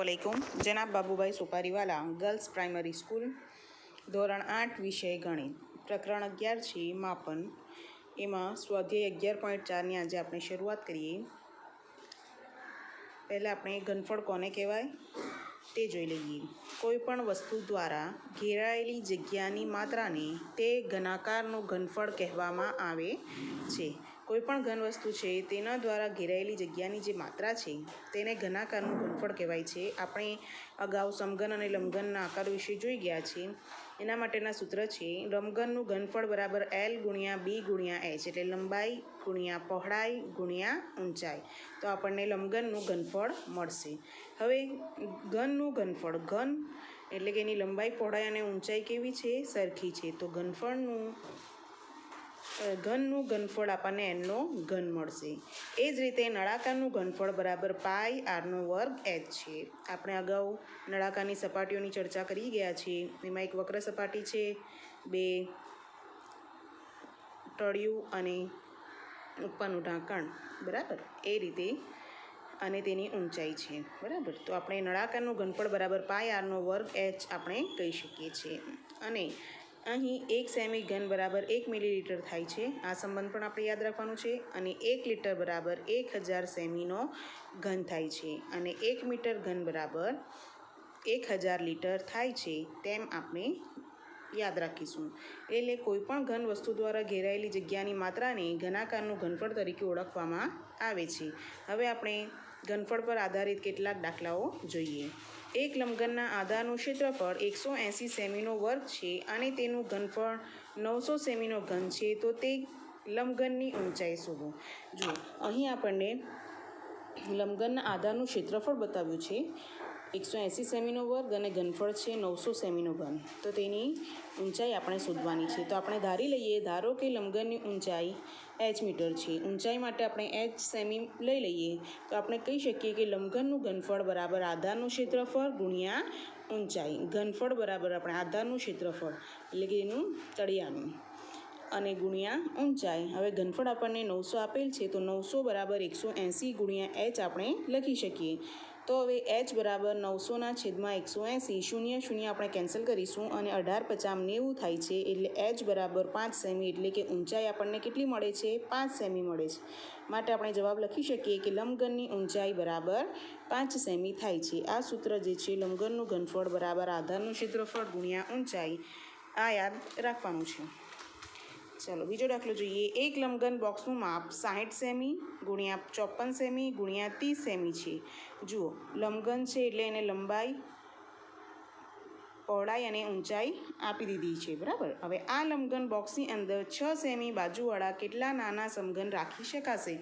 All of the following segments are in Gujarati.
અસલામુઅલૈકુમ જનાબ Babubhai Suparivala, girls primary school, ધોરણ આઠ, વિષય ગણિત. પ્રકરણ અગિયાર છે, માપન. એમાં સ્વાધ્યાય અગિયાર પોઈન્ટ ચારની આજે આપણે શરૂઆત કરીએ. પહેલાં આપણે ઘનફળ કોને કહેવાય? તે જોઈ લઈએ. કોઈ પણ વસ્તુ દ્વારા ઘેરાયેલી જગ્યાની માત્રાને તે ઘનાકારનું ઘનફળ કહેવામાં આવે છે. કોઈ પણ ઘન વસ્તુ છે, તેના દ્વારા ઘેરાયેલી જગ્યાની જે માત્રા છે, તેને ઘનાકારનું ઘનફળ કહેવાય છે. આપણે અગાઉ સમઘન અને લંબઘનના આકાર વિશે જોઈ ગયા છે. એના માટેના સૂત્ર છે લંબઘનનું ઘનફળ બરાબર એલ ગુણ્યા બી ગુણ્યા એચ એટલે લંબાઈ ગુણ્યા પહોળાઈ ગુણ્યા ઊંચાઈ. તો આપણને લંબઘનનું ઘનફળ મળશે. હવે ઘનનું ઘનફળ, ઘન એટલે કે એની લંબાઈ, પહોળાઈ અને ઊંચાઈ કેવી છે? સરખી છે. તો ઘનફળનું ઘનનું ઘનફળ આપણને એનનો ઘન મળશે. એ જ રીતે નળાકારનું ઘનફળ બરાબર પાઈ આરનો વર્ગ એચ છે. આપણે અગાઉ નળાકારની સપાટીઓની ચર્ચા કરી ગયા છીએ. એમાં એક વક્ર સપાટી છે, બે તળિયું અને ઉપરનું ઢાંકણ. બરાબર? એ રીતે અને તેની ઊંચાઈ છે. બરાબર? તો આપણે નળાકારનું ઘનફળ બરાબર પાય આરનો વર્ગ એચ આપણે કહી શકીએ છીએ. અને અહીં એક સેમી ઘન બરાબર એક મિલીલીટર થાય છે. આ સંબંધ પણ આપણે યાદ રાખવાનું છે અને એક લીટર બરાબર એક હજાર સેમીનો ઘન થાય છે અને એક મીટર ઘન બરાબર એક હજાર લીટર થાય છે તેમ આપણે યાદ રાખીશું. એટલે કોઈપણ ઘન વસ્તુ દ્વારા ઘેરાયેલી જગ્યાની માત્રાને ઘનાકારનું ઘનફળ તરીકે ઓળખવામાં આવે છે. હવે આપણે ઘનફળ પર આધારિત કેટલાક દાખલાઓ જોઈએ. એક લંબઘનના આધારનું ક્ષેત્રફળ એકસો એંસી સેમીનો વર્ગ છે અને તેનું ઘનફળ નવસો સેમીનો ઘન છે, તો તે લંબઘનની ઊંચાઈ શોધો. જુઓ, અહીં આપણને લંબઘનના આધારનું ક્ષેત્રફળ બતાવ્યું છે. એકસો એંસી સેમીનો વર્ગ અને ઘનફળ છે નવસો સેમીનો ઘન. તો તેની ઊંચાઈ આપણે શોધવાની છે. તો આપણે ધારી લઈએ, ધારો કે લંબઘનની ઊંચાઈ એચ મીટર છે. ઊંચાઈ માટે આપણે એચ સેમી લઈ લઈએ. તો આપણે કહી શકીએ કે લંબઘનનું ઘનફળ બરાબર આધારનું ક્ષેત્રફળ ગુણ્યા ઊંચાઈ. ઘનફળ બરાબર આપણે આધારનું ક્ષેત્રફળ, એટલે કે એનું તળિયાનું, અને ગુણ્યા ઊંચાઈ. હવે ઘનફળ આપણને નવસો આપેલ છે, તો નવસો બરાબર એકસો એંસી ગુણ્યા એચ આપણે લખી શકીએ. તો હવે એચ બરાબર નવસોના છેદમાં એકસો એંસી શૂન્ય શૂન્ય આપણે કેન્સલ કરીશું અને અઢાર પચામ નેવું થાય છે એટલે એચ બરાબર પાંચ સેમી એટલે કે ઊંચાઈ આપણને કેટલી મળે છે? પાંચ સેમી મળે છે. માટે આપણે જવાબ લખી શકીએ કે લંબગનની ઊંચાઈ બરાબર પાંચ સેમી થાય છે. આ સૂત્ર જે છે લંબગનનું ઘનફળ બરાબર આધારનું ક્ષેત્રફળ ગુણ્યા ઊંચાઈ. આ યાદ રાખવાનું છે. ચાલો, બીજો દાખલો જોઈએ. એક લંબઘન બોક્સનું માપ સાહીઠ સેમી ગુણ્યા ચોપન સેમી ગુણ્યા ત્રીસ સેમી છે. જુઓ લંબઘન છે એટલે એને લંબાઈ, પહોળાઈ અને ઊંચાઈ આપી દીધી છે, બરાબર? હવે આ લંબઘન બોક્સની અંદર છ સેમી બાજુવાળા કેટલા નાના સમઘન રાખી શકાશે?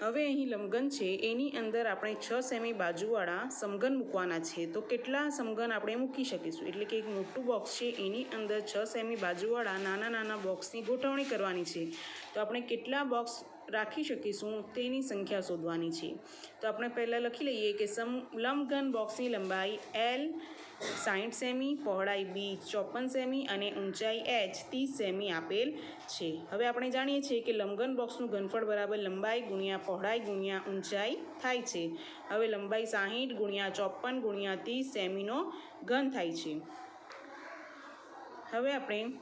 હવે અહીં લંબઘન છે. એની અંદર આપણે છ સેમી બાજુવાળા સમઘન મૂકવાના છે. તો કેટલા સમઘન આપણે મૂકી શકીશું? એટલે કે એક મોટું બોક્સ છે. એની અંદર છ સેમી બાજુવાળા નાના નાના બોક્સની ગોઠવણી કરવાની છે. તો આપણે કેટલા બોક્સ રાખી શકીશું? તેની સંખ્યા શોધવાની છે. તો આપણે પહેલાં લખી લઈએ કે સમ લંબઘન બોક્સની લંબાઈ એલ સાઠ સેમી, પહોળાઈ બી ચોપન સેમી અને ઊંચાઈ એચ ત્રીસ સેમી આપેલ છે. હવે આપણે જાણીએ છીએ કે લંબઘન બોક્સનું ઘનફળ બરાબર લંબાઈ ગુણ્યા પહોળાઈ ગુણ્યા ઊંચાઈ થાય છે. હવે લંબાઈ સાહીઠ ગુણ્યા ચોપન ગુણ્યા ત્રીસ સેમીનો ઘન થાય છે. હવે આપણે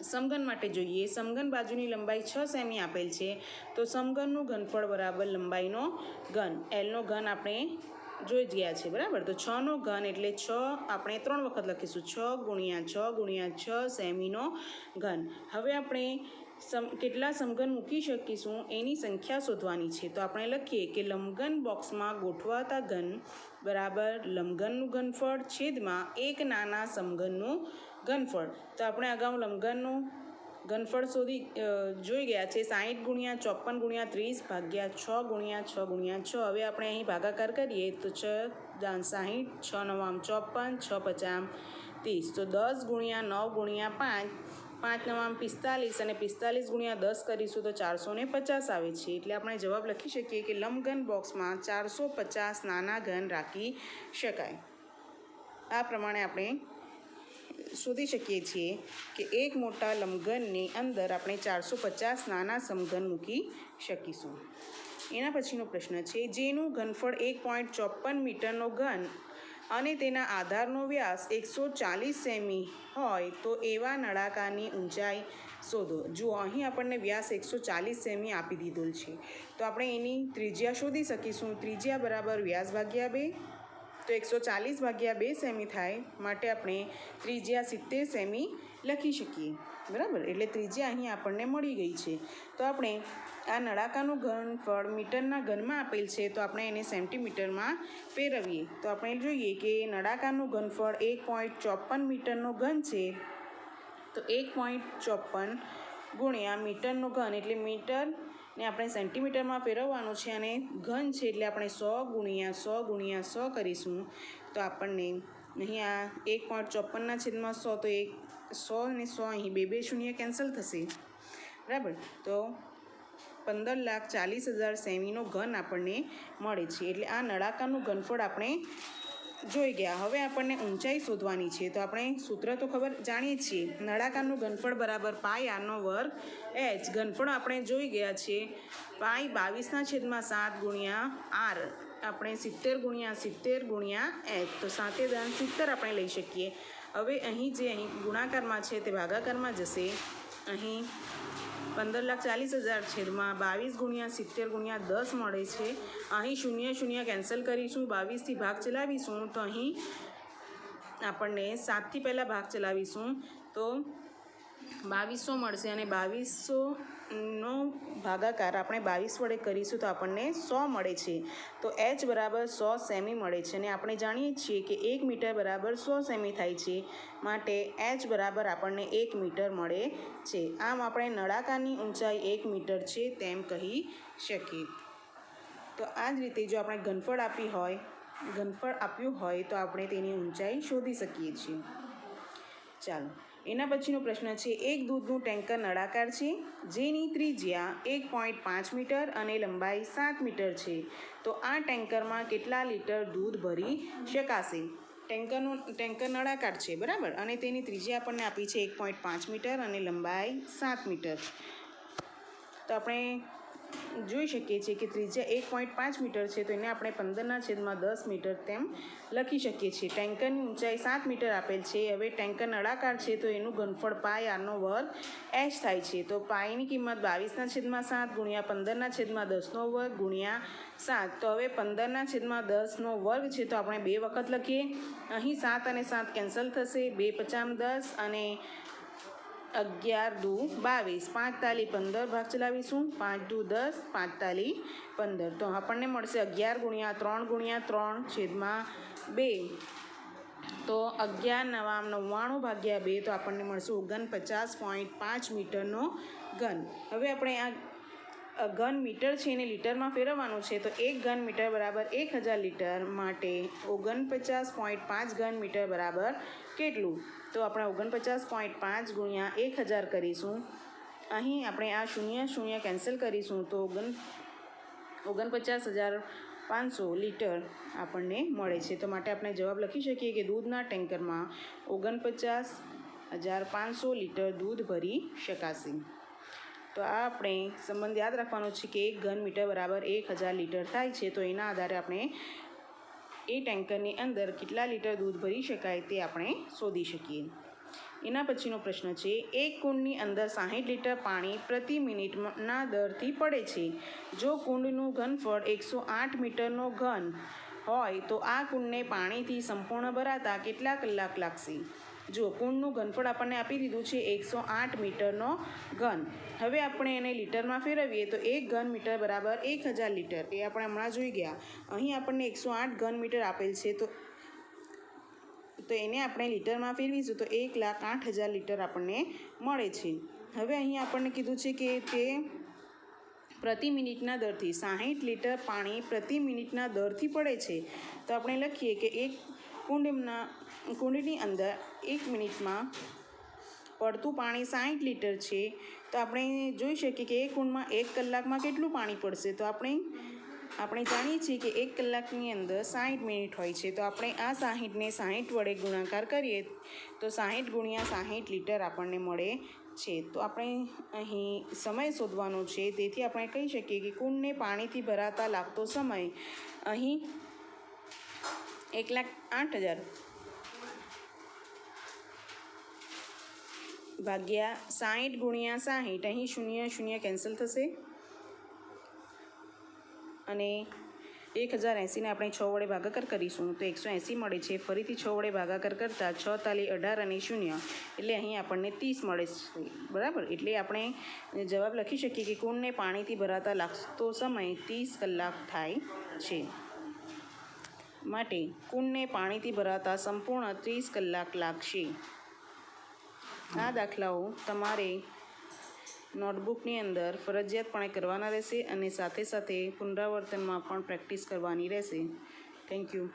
સમઘન માટે જોઈએ. સમઘન બાજુની લંબાઈ છ સેમી આપેલ છે. તો સમઘનનું ઘનફળ બરાબર લંબાઈનો ઘન. એલનો ઘન આપણે જોઈ જ ગયા છે બરાબર? તો છનો ઘન એટલે છ, આપણે ત્રણ વખત લખીશું. છ ગુણ્યા છ ગુણ્યા છ સેમીનો ઘન. હવે આપણે સમ, કેટલા સમઘન મૂકી શકીશું? એની સંખ્યા શોધવાની છે. તો આપણે લખીએ કે લંબઘન બોક્સમાં ગોઠવાતા ઘન બરાબર લંબઘનનું ઘનફળ છેદમાં એક નાના સમઘનનું ઘનફળ. તો આપણે અગાઉ લંબઘનનું ઘનફળ શોધી જોઈ ગયા છે. સાહીઠ ગુણ્યા ચોપન ગુણ્યા ત્રીસ ભાગ્યા છ ગુણ્યા છ ગુણ્યા છ. હવે આપણે અહીં ભાગાકાર કરીએ તો છ દાન સાહીઠ, છ નવામ ચોપન, છ પચામ ત્રીસ. તો દસ ગુણ્યા નવ ગુણ્યા પાંચ પાંચ નવામ પિસ્તાલીસ અને પિસ્તાલીસ ગુણ્યા દસ કરીશું તો ચારસો ને પચાસ આવે છે. એટલે આપણે જવાબ લખી શકીએ કે લંબઘન બોક્સમાં ચારસો પચાસ નાના ઘન રાખી શકાય. આ પ્રમાણે આપણે શોધી શકીએ છીએ કે એક મોટા લંબઘનની અંદર આપણે ચારસો પચાસ નાના સમઘન મૂકી શકીશું. એના પછીનો પ્રશ્ન છે, જેનું ઘનફળ એક પોઈન્ટ ચોપન મીટરનો ઘન અને તેના આધારનો વ્યાસ એકસો ચાલીસ સેમી હોય તો એવા નળાકારની ઊંચાઈ શોધો. જુઓ, અહીં આપણને વ્યાસ એકસો ચાલીસ સેમી આપી દીધેલ છે. તો આપણે એની ત્રિજ્યા શોધી શકીશું. ત્રિજ્યા બરાબર વ્યાસ ભાગ્યા બે તો એકસો ચાલીસ ભાગ્યા બે સેમી થાય માટે આપણે ત્રિજ્યા સિત્તેર સેમી લખી શકીએ. બરાબર? એટલે ત્રિજ્યા અહીં આપણને મળી ગઈ છે. તો આપણે આ નળાકાનું ઘનફળ મીટરના ઘનમાં આપેલ છે તો આપણે એને સેન્ટીમીટરમાં ફેરવીએ. તો આપણે જોઈએ કે નળાકારનું ઘનફળ એક પોઈન્ટ ચોપન મીટરનો ઘન છે. તો એક પોઈન્ટ ચોપન ગુણ્યા મીટરનો ઘન એટલે મીટર ને આપણે સેન્ટીમીટરમાં ફેરવવાનું છે અને ઘન છે એટલે આપણે સો ગુણ્યા સો ગુણ્યા સો કરીશું. તો આપણને અહીંયા એક પોઈન્ટ ચોપનના છેદમાં સો, તો એક સો અને સો અહીં બે બે શૂન્ય કેન્સલ થશે. બરાબર? તો પંદર લાખ ચાલીસ હજાર સેમીનો ઘન આપણને મળે છે. એટલે આ નળાકારનું ઘનફળ આપણે જોઈ ગયા. હવે આપણને ઊંચાઈ શોધવાની છે. તો આપણે સૂત્ર તો ખબર જાણીએ છીએ. નળાકારનું ઘનફળ બરાબર પાય આરનો વર્ગ એચ. ઘનફળ આપણે જોઈ ગયા છીએ. પાય બાવીસના છેદમાં સાત ગુણ્યા આર. આપણે સિત્તેર ગુણ્યા સિત્તેર ગુણ્યા એચ. તો સાતે દાન સિત્તેર આપણે લઈ શકીએ. હવે અહીં જે અહીં ગુણાકારમાં છે તે ભાગાકારમાં જશે. અહીં પંદર લાખ ચાલીસ હજાર છેદમાં બાવીસ ગુણ્યા સિત્તેર ગુણ્યા દસ મળે છે. અહીં શૂન્ય શૂન્ય કેન્સલ કરીશું, બાવીસથી ભાગ ચલાવીશું. તો અહીં આપણને સાતથી પહેલાં ભાગ ચલાવીશું. તો બાવીસો મળશે અને બાવીસોનો ભાગાકાર આપણે બાવીસ વડે કરીશું તો આપણને સો મળે છે. તો એચ બરાબર સો સેમી મળે છે અને આપણે જાણીએ છીએ કે એક મીટર બરાબર સો સેમી થાય છે માટે એચ બરાબર આપણને એક મીટર મળે છે. આમ આપણે નળાકારની ઊંચાઈ એક મીટર છે તેમ કહી શકીએ. તો આ જ રીતે જો આપણે ઘનફળ આપી હોય, ઘનફળ આપ્યું હોય તો આપણે તેની ઊંચાઈ શોધી શકીએ છીએ. ચાલો, એના પછીનો પ્રશ્ન છે, એક દૂધનું ટેન્કર નળાકાર છે, જેની ત્રિજ્યા એક પોઈન્ટ પાંચ મીટર અને લંબાઈ સાત મીટર છે. તો આ ટેન્કરમાં કેટલા લીટર દૂધ ભરી શકાશે? ટેન્કરનું, ટેન્કર નળાકાર છે, બરાબર? અને તેની ત્રિજ્યા આપણને આપી છે એક પોઈન્ટ પાંચ મીટર અને લંબાઈ સાત મીટર. તો આપણે જોઈ શકીએ છીએ કે ત્રિજ્યા એક પોઈન્ટ પાંચ મીટર છે, તો એને આપણે પંદરના છેદમાં દસ મીટર તેમ લખી શકીએ છીએ. ટેન્કરની ઊંચાઈ સાત મીટર આપેલ છે, હવે ટેન્કર નળાકાર છે, તો એનું ઘનફળ પાય આરનો વર્ગ એચ થાય છે, તો પાયની કિંમત બાવીસના છેદમાં સાત ગુણ્યા પંદરના છેદમાં દસનો વર્ગ ગુણ્યા સાત. તો હવે પંદરના છેદમાં દસનો વર્ગ છે, તો આપણે બે વખત લખીએ. અહીં સાત અને સાત કેન્સલ થશે, બે પચામ દસ અને અગિયાર દુ બાવીસ. પાંચ તાલી પંદર ભાગ ચલાવીશું. પાંચ દુ દસ, પાંચ તાલી પંદર. તો આપણને મળશે અગિયાર ગુણ્યા ત્રણ ગુણ્યા ત્રણ છેદમાં બે. તો અગિયાર નવામ નવ્વાણું ભાગ્યા બે તો આપણને મળશે ઓગણપચાસ પોઈન્ટ પાંચ મીટરનો ઘન. હવે આપણે આ ઘન મીટર છે એને લીટરમાં ફેરવવાનું છે તો એક ઘન મીટર બરાબર એક હજાર લીટર માટે ઓગણપચાસ પોઈન્ટ પાંચ ઘન મીટર બરાબર કેટલું? તો આપણે ઓગણપચાસ પોઈન્ટ પાંચ ગુણ્યા એક હજાર કરીશું. અહીં આપણે આ શૂન્ય શૂન્ય કેન્સલ કરીશું તો ઓગણ ઓગણપચાસ હજાર પાંચસો લીટર આપણને મળે છે. તો માટે આપણે જવાબ લખી શકીએ કે દૂધના ટેન્કરમાં ઓગણપચાસ હજાર પાંચસો લીટર દૂધ ભરી શકાશે. તો આ આપણે સંબંધ યાદ રાખવાનો છે કે એક ઘન મીટર બરાબર એક હજાર લીટર થાય છે. તો એના આધારે આપણે એ ટેન્કરની અંદર કેટલા લીટર દૂધ ભરી શકાય તે આપણે શોધી શકીએ. એના પછીનો પ્રશ્ન છે, એક કુંડની અંદર સાહીઠ લીટર પાણી પ્રતિ મિનિટના દરથી પડે છે. જો કુંડનું ઘનફળ એકસો આઠ મીટરનો ઘન હોય તો આ કુંડને પાણીથી સંપૂર્ણ ભરાતા કેટલા કલાક લાગશે? જો, કુંડનું ઘનફળ આપણને આપી દીધું છે એકસો આઠ મીટરનો ઘન. હવે આપણે એને લીટરમાં ફેરવીએ તો એક ઘન મીટર બરાબર એક હજાર લીટર. એ આપણે હમણાં જોઈ ગયા. અહીં આપણને એકસો આઠ ઘન મીટર આપેલ છે તો તો એને આપણે લીટરમાં ફેરવીશું તો એક લાખ આઠ હજાર લીટર આપણને મળે છે. હવે અહીં આપણને કીધું છે કે તે પ્રતિ મિનિટના દરથી સાહીઠ લીટર પાણી પ્રતિ મિનિટના દરથી પડે છે. તો આપણે લખીએ કે એક કુંડના કુંડની અંદર એક મિનિટમાં પડતું પાણી સાઠ લીટર છે, તો આપણે જોઈ શકીએ કે એક કુંડમાં એક કલાકમાં કેટલું પાણી પડશે? તો આપણે આપણે જાણીએ છીએ કે એક કલાકની અંદર સાઠ મિનિટ હોય છે. તો આપણે આ સાહીઠને સાહીઠ વડે ગુણાકાર કરીએ, તો સાહીઠ ગુણ્યા સાહીઠ લીટર આપણને મળે છે. તો આપણે અહીં સમય શોધવાનો છે. તેથી આપણે કહી શકીએ કે કુંડને પાણીથી ભરાતા લાગતો સમય અહીં એક લાખ આઠ હજાર. ભાગ્યા સાહીઠ ગુણ્યા સાહીઠ. અહીં શૂન્ય શૂન્ય કેન્સલ થશે. અને એક હજાર એંસીને આપણે છ વડે ભાગાકાર કરીશું. તો એકસો એંસી મળે છે. ફરીથી છ વડે ભાગાકાર કરતાં છ તાલી અઢાર અને શૂન્ય. એટલે અહીં આપણને ત્રીસ મળે છે. બરાબર? એટલે આપણે જવાબ લખી શકીએ કે કુંડને પાણીથી ભરાતા લાગતો સમય ત્રીસ કલાક થાય છે. માટે કુંડને પાણીથી ભરાતા સંપૂર્ણ ત્રીસ કલાક લાગશે. આ દાખલાઓ તમારે નોટબુકની અંદર ફરજિયાતપણે કરવાના રહેશે અને સાથે સાથે પુનરાવર્તનમાં પણ પ્રેક્ટિસ કરવાની રહેશે. Thank you.